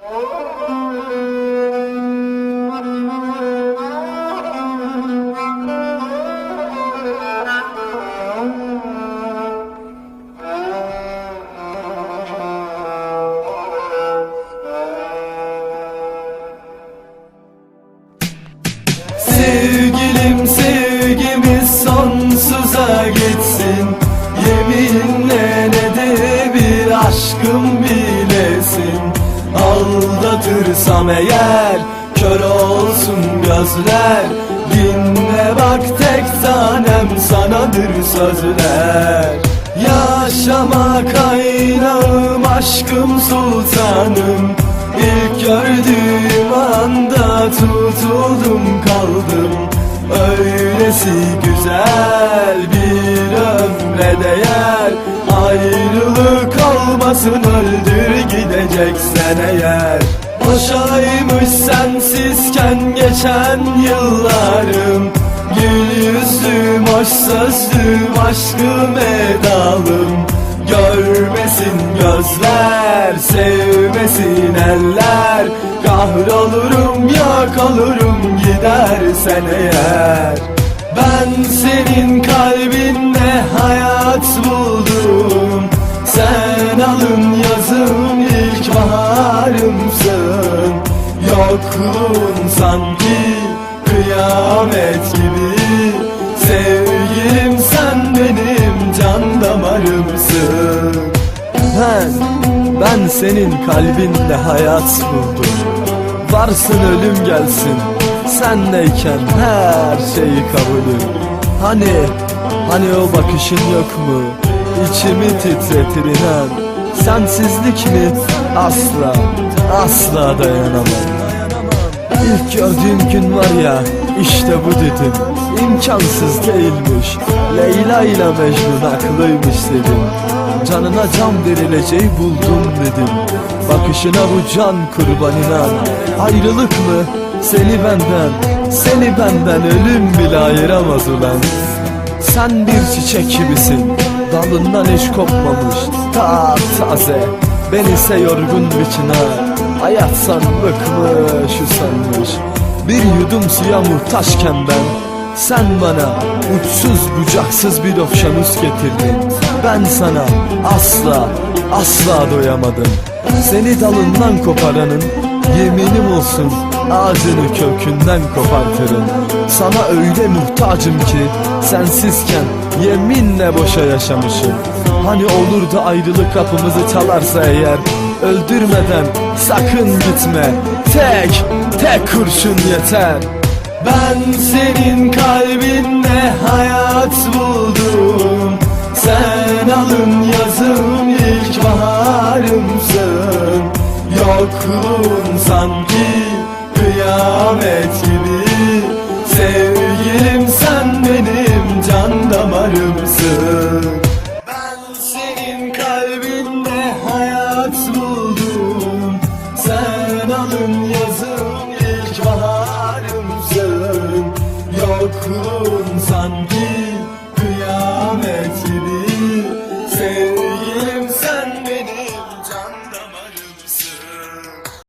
Sevgilim sevgimiz sonsuza gitsin. Yeminle ne bir aşkım Aldatırsam eğer kör olsun gözler. Dinle bak tek tanem sanadır sözler. Yaşama kaynağım aşkım sultanım. İlk gördüğüm anda tutuldum kaldım. Öylesi güzel bir ömre değer. Ayrılık olmasın öldür gideceksen eğer Boşaymış sensizken geçen yıllarım. Gül yüzlüm, hoş sözlüm, aşkım edalım Görmesin gözler, sevmesin eller. Kahrolurum, yok olurum gidersen eğer. Ben senin kalbinle hayat buldum Yokluğun sanki kıyamet gibi. Sevgilim sen benim can damarımsın. Ben, ben senin kalbinde hayat buldum. Varsın ölüm gelsin Sendeyken her şeyi kabulüm. Hani, hani o bakışın yok mu? İçimi titretir inan Sensizlik mi? Asla, asla dayanamam İlk gördüğüm gün var ya işte bu dedim. İmkansız değilmiş. Leyla ile Mecnun haklıymış dedim. Canına can verileceği buldum dedim. Bakışına bu can kurban inan. Ayrılık mı? Seni benden Seni benden ölüm bile ayıramaz ulan. Sen bir çiçek gibisin. Dalından hiç kopmamış. Ta taze Ben ise yorgun bir çınar Hayatsan bıkmış usanmış Bir yudum suya muhtaçken ben Sen bana uçsuz bucaksız bir okyanus getirdin. Ben sana asla asla doyamadım. Seni dalından koparanın Yeminim olsun ağacını kökünden kopartırım. Sana öyle muhtacım ki sensizken yeminle boşa yaşamışım. Hani olur da ayrılık kapımızı çalarsa eğer Öldürmeden sakın gitme. Tek, tek kurşun yeter. Ben senin kalbinle hayat buldum. Sen alın yazım ilk baharımsın. Yokluğun sanki yazım ilk baharımsın Yokluğun sanki kıyamet